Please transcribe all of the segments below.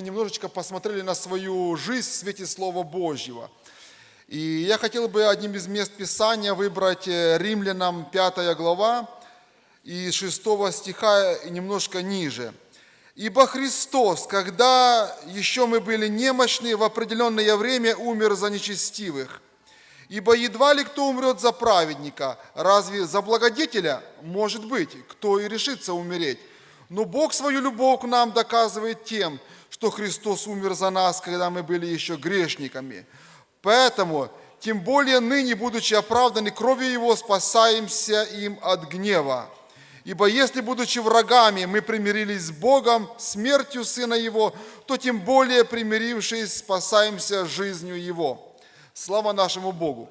немножечко посмотрели на свою жизнь в свете Слова Божьего. И я хотел бы одним из мест Писания выбрать э, Римлянам 5 глава и 6 стиха и немножко ниже. «Ибо Христос, когда еще мы были немощны, в определенное время умер за нечестивых. Ибо едва ли кто умрет за праведника, разве за благодетеля? Может быть, кто и решится умереть. Но Бог свою любовь к нам доказывает тем, что Христос умер за нас, когда мы были еще грешниками. Поэтому, тем более ныне, будучи оправданы кровью Его, спасаемся им от гнева. Ибо если, будучи врагами, мы примирились с Богом смертью Сына Его, то тем более, примирившись, спасаемся жизнью Его. Слава нашему Богу!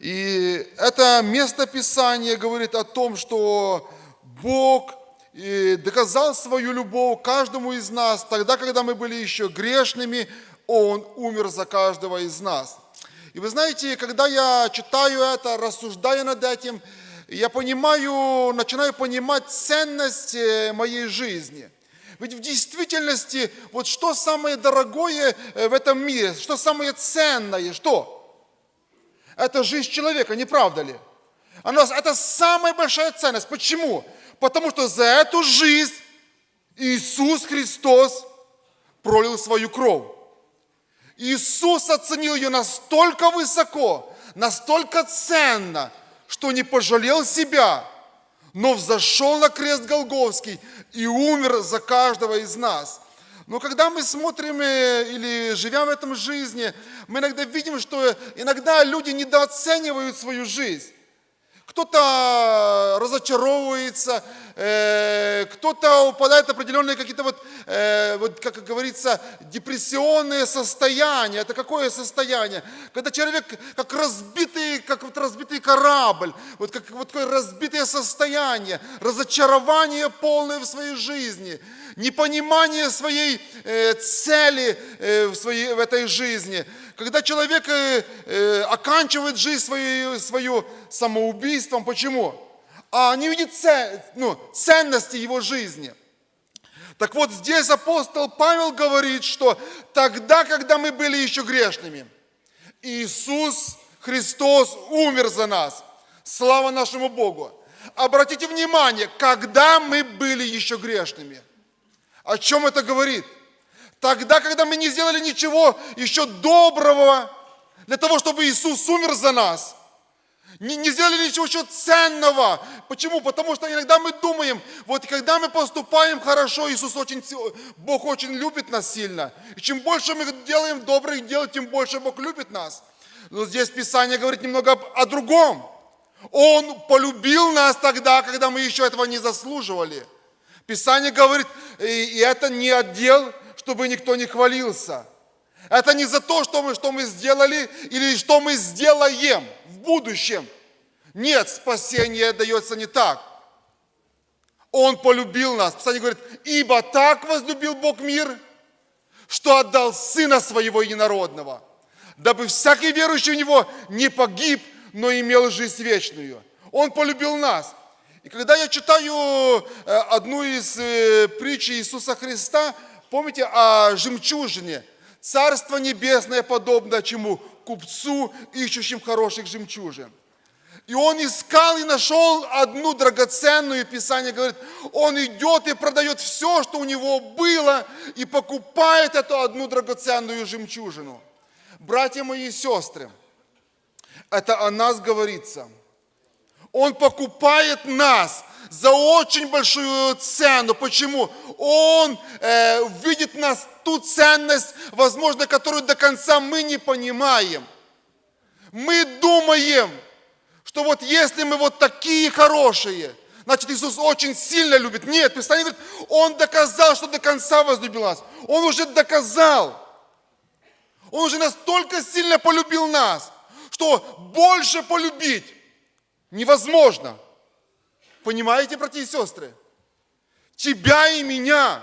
И это место Писания говорит о том, что Бог и доказал свою любовь каждому из нас, тогда, когда мы были еще грешными, Он умер за каждого из нас. И вы знаете, когда я читаю это, рассуждаю над этим, я понимаю, начинаю понимать ценность э, моей жизни. Ведь в действительности, вот что самое дорогое э, в этом мире, что самое ценное, что? Это жизнь человека, не правда ли? Она, это самая большая ценность. Почему? Потому что за эту жизнь Иисус Христос пролил свою кровь. Иисус оценил ее настолько высоко, настолько ценно, что не пожалел себя, но взошел на крест Голговский и умер за каждого из нас. Но когда мы смотрим э, или живем в этом жизни, мы иногда видим, что иногда люди недооценивают свою жизнь кто-то разочаровывается, э, кто-то упадает в определенные какие-то вот, э, вот, как говорится, депрессионные состояния. Это какое состояние? Когда человек как разбитый, как вот разбитый корабль, вот как вот такое разбитое состояние, разочарование полное в своей жизни, непонимание своей э, цели в, своей, в этой жизни – когда человек э, э, оканчивает жизнь свою, свою самоубийством, почему? А не видит цен, ну, ценности его жизни. Так вот здесь апостол Павел говорит, что тогда, когда мы были еще грешными, Иисус Христос умер за нас. Слава нашему Богу. Обратите внимание, когда мы были еще грешными. О чем это говорит? Тогда, когда мы не сделали ничего еще доброго для того, чтобы Иисус умер за нас. Не, не сделали ничего еще ценного. Почему? Потому что иногда мы думаем, вот когда мы поступаем хорошо, Иисус очень, Бог очень любит нас сильно. И чем больше мы делаем добрых дел, тем больше Бог любит нас. Но здесь Писание говорит немного о, другом. Он полюбил нас тогда, когда мы еще этого не заслуживали. Писание говорит, и это не отдел, чтобы никто не хвалился. Это не за то, что мы, что мы сделали или что мы сделаем в будущем. Нет, спасение дается не так. Он полюбил нас. Писание говорит, ибо так возлюбил Бог мир, что отдал Сына Своего Единородного, дабы всякий верующий в Него не погиб, но имел жизнь вечную. Он полюбил нас. И когда я читаю э, одну из э, притч Иисуса Христа, Помните о жемчужине? Царство небесное подобно чему? Купцу, ищущим хороших жемчужин. И он искал и нашел одну драгоценную, Писание говорит, он идет и продает все, что у него было, и покупает эту одну драгоценную жемчужину. Братья мои и сестры, это о нас говорится. Он покупает нас за очень большую цену. Почему? Он э, видит нас ту ценность, возможно, которую до конца мы не понимаем. Мы думаем, что вот если мы вот такие хорошие, значит Иисус очень сильно любит. Нет, Писание говорит, Он доказал, что до конца возлюбил нас. Он уже доказал. Он уже настолько сильно полюбил нас, что больше полюбить невозможно. Понимаете, братья и сестры? Тебя и меня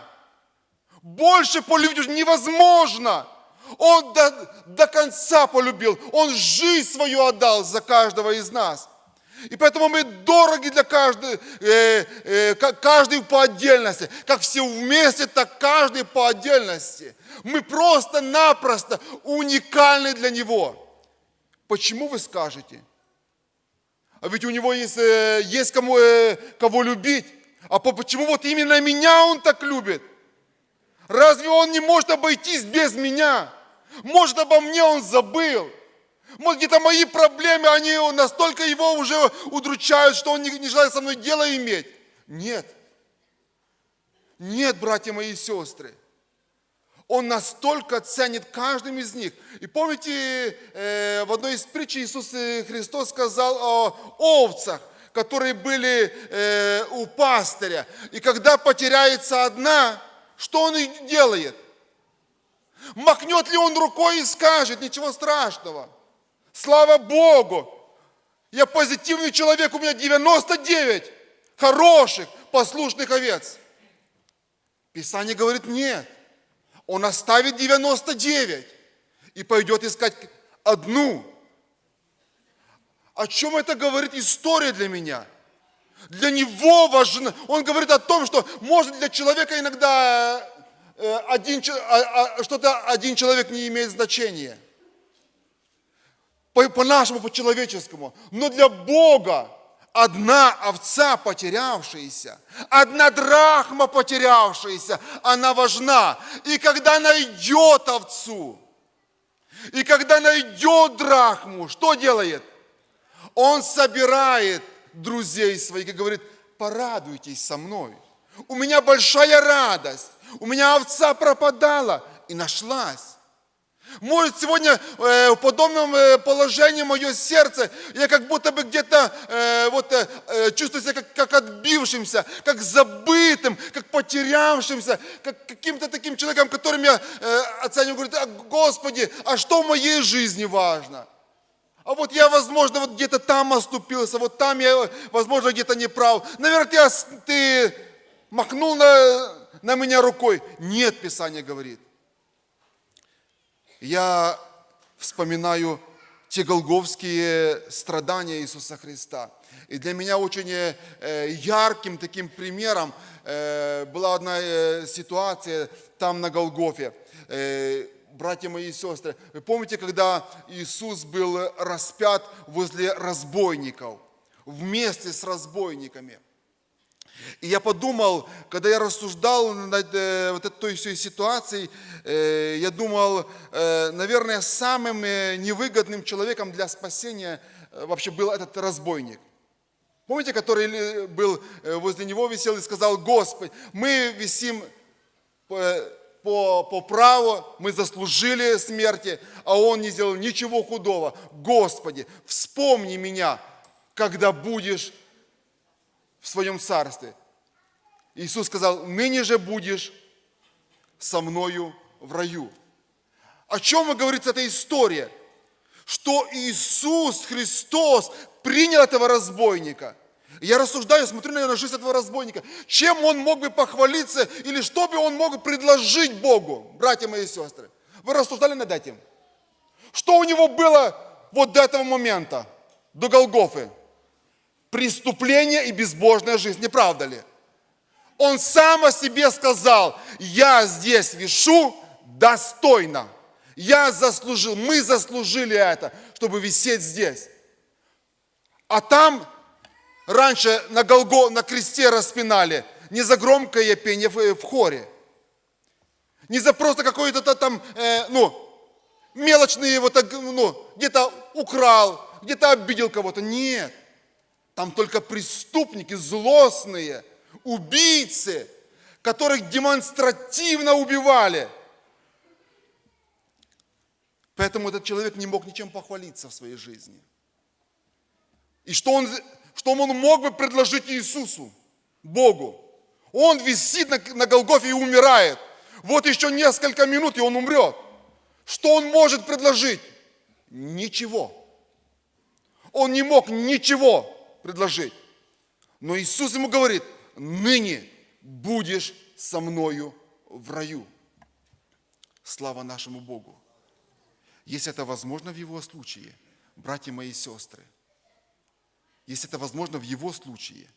больше полюбить невозможно. Он до, до конца полюбил. Он жизнь свою отдал за каждого из нас. И поэтому мы дороги для каждого, э, э, ка- каждый по отдельности. Как все вместе, так каждый по отдельности. Мы просто-напросто уникальны для Него. Почему вы скажете? А ведь у него есть, э, есть кому, э, кого любить. А по- почему вот именно меня он так любит? Разве он не может обойтись без меня? Может, обо мне он забыл? Может, где-то мои проблемы, они настолько его уже удручают, что он не, не желает со мной дело иметь? Нет. Нет, братья мои и сестры. Он настолько ценит каждым из них. И помните, э, в одной из притч Иисус э, Христос сказал о овцах, которые были э, у пастыря. И когда потеряется одна, что он делает? Махнет ли он рукой и скажет, ничего страшного. Слава Богу. Я позитивный человек, у меня 99 хороших, послушных овец. Писание говорит, нет. Он оставит 99 и пойдет искать одну. О чем это говорит история для меня? Для него важно. Он говорит о том, что может для человека иногда э, один, а- а, что-то один человек не имеет значения. По- По-нашему, по-человеческому. Но для Бога одна овца потерявшаяся, одна драхма потерявшаяся, она важна. И когда найдет овцу, и когда найдет драхму, что делает? Он собирает друзей своих и говорит, порадуйтесь со мной. У меня большая радость. У меня овца пропадала и нашлась. Может, сегодня э, в подобном э, положении мое сердце, я как будто бы где-то э, вот, э, э, чувствую себя как, как отбившимся, как забытым, как потерявшимся, как каким-то таким человеком, которым я э, оцениваю, говорит, «А, Господи, а что в моей жизни важно? А вот я, возможно, вот где-то там оступился, вот там я, возможно, где-то не прав. Наверное, ты, ты махнул на, на меня рукой. Нет, Писание говорит. Я вспоминаю те голговские страдания Иисуса Христа. И для меня очень э, ярким таким примером э, была одна э, ситуация там на Голгофе. Братья мои и сестры, вы помните, когда Иисус был распят возле разбойников, вместе с разбойниками? И я подумал, когда я рассуждал над э, вот этой всей ситуацией, э, я думал, э, наверное, самым э, невыгодным человеком для спасения э, вообще был этот разбойник. Помните, который был э, возле него висел и сказал, Господь, мы висим по, по, по праву, мы заслужили смерти, а он не сделал ничего худого. Господи, вспомни меня, когда будешь в своем царстве. Иисус сказал, ныне же будешь со мною в раю. О чем говорится эта история? Что Иисус Христос принял этого разбойника. Я рассуждаю, смотрю на жизнь этого разбойника. Чем он мог бы похвалиться или что бы он мог предложить Богу, братья мои и сестры? Вы рассуждали над этим? Что у него было вот до этого момента, до Голгофы? Преступление и безбожная жизнь, не правда ли? Он сам о себе сказал, я здесь вишу достойно. Я заслужил, мы заслужили это, чтобы висеть здесь. А там раньше на, Голго, на кресте распинали не за громкое пение в, в хоре, не за просто какой-то та- там, э, ну, мелочные, вот, ну, где-то украл, где-то обидел кого-то. Нет. Там только преступники злостные, убийцы, которых демонстративно убивали. Поэтому этот человек не мог ничем похвалиться в своей жизни. И что он, что он мог бы предложить Иисусу, Богу? Он висит на, на Голгофе и умирает. Вот еще несколько минут, и он умрет. Что он может предложить? Ничего. Он не мог ничего предложить. Но Иисус ему говорит, ныне будешь со мною в раю. Слава нашему Богу. Если это возможно в его случае, братья мои и сестры, если это возможно в его случае,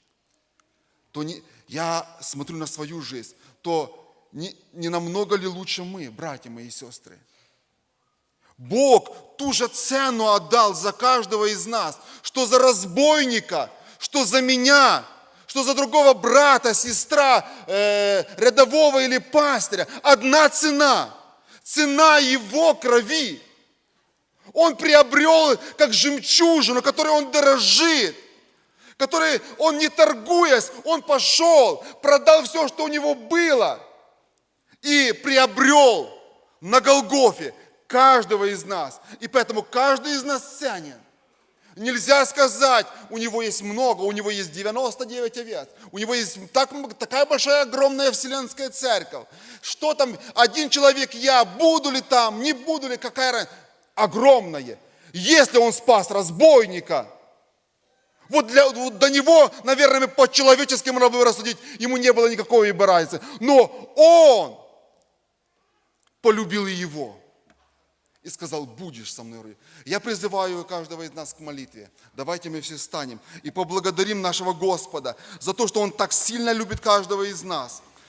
то не, я смотрю на свою жизнь, то не, не намного ли лучше мы, братья мои и сестры? Бог ту же цену отдал за каждого из нас, что за разбойника, что за меня, что за другого брата, сестра, э, рядового или пастыря. Одна цена. Цена его крови. Он приобрел как жемчужину, которой он дорожит, который он не торгуясь, он пошел, продал все, что у него было, и приобрел на Голгофе каждого из нас. И поэтому каждый из нас ценен. Нельзя сказать, у него есть много, у него есть 99 овец, у него есть так, такая большая, огромная вселенская церковь. Что там, один человек я, буду ли там, не буду ли, какая разница? Огромное. Если он спас разбойника, вот, для, вот до него, наверное, по-человечески можно было рассудить, ему не было никакой ибо разницы. Но он полюбил его и сказал, будешь со мной. Я призываю каждого из нас к молитве. Давайте мы все встанем и поблагодарим нашего Господа за то, что Он так сильно любит каждого из нас.